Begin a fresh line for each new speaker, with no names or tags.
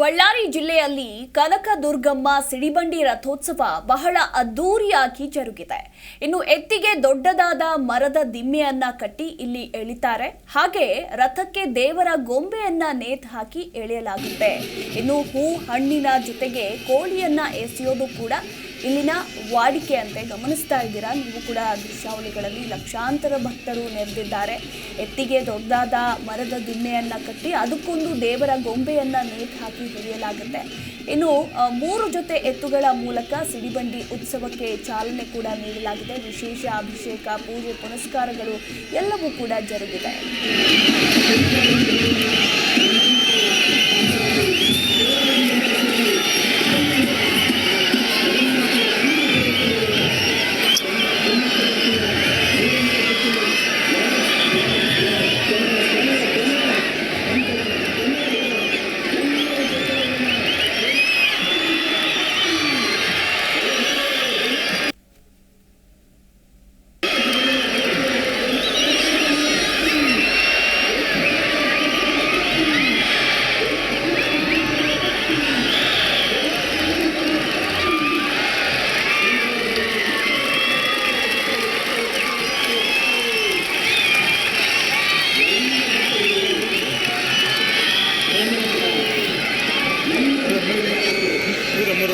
ಬಳ್ಳಾರಿ ಜಿಲ್ಲೆಯಲ್ಲಿ ಕನಕ ದುರ್ಗಮ್ಮ ಸಿಡಿಬಂಡಿ ರಥೋತ್ಸವ ಬಹಳ ಅದ್ದೂರಿಯಾಗಿ ಜರುಗಿದೆ. ಇನ್ನು ಎತ್ತಿಗೆ ದೊಡ್ಡದಾದ ಮರದ ದಿಮ್ಮೆಯನ್ನ ಕಟ್ಟಿ ಇಲ್ಲಿ ಎಳಿತಾರೆ. ಹಾಗೆ ರಥಕ್ಕೆ ದೇವರ ಗೊಂಬೆಯನ್ನ ನೇತು ಹಾಕಿ ಎಳೆಯಲಾಗುತ್ತೆ. ಇನ್ನು ಹೂ ಹಣ್ಣಿನ ಜೊತೆಗೆ ಕೋಳಿಯನ್ನ ಎಸೆಯೋದು ಕೂಡ ಇಲ್ಲಿನ ವಾಡಿಕೆ ಅಂತೆ ಗಮನಿಸ್ತಾ ಇದ್ದೀರಾ? ನೀವು ಕೂಡ ದೃಶ್ಯಾವಳಿಗಳಲ್ಲಿ ಲಕ್ಷಾಂತರ ಭಕ್ತರು ನೆರೆದಿದ್ದಾರೆ. ಎತ್ತಿಗೆ ದೊಡ್ಡದಾದ ಮರದ ದಿಮ್ಮೆಯನ್ನು ಕಟ್ಟಿ ಅದಕ್ಕೊಂದು ದೇವರ ಗೊಂಬೆಯನ್ನು ನೇತು ಹಾಕಿ ಹಿಡಿಯಲಾಗುತ್ತೆ. ಇನ್ನು ಮೂರು ಜೊತೆ ಎತ್ತುಗಳ ಮೂಲಕ ಸಿಡಿಬಂಡಿ ಉತ್ಸವಕ್ಕೆ ಚಾಲನೆ ಕೂಡ ನೀಡಲಾಗಿದೆ. ವಿಶೇಷ ಅಭಿಷೇಕ, ಪೂಜೆ, ಪುನಸ್ಕಾರಗಳು ಎಲ್ಲವೂ ಕೂಡ ಜರುಗಿದೆ.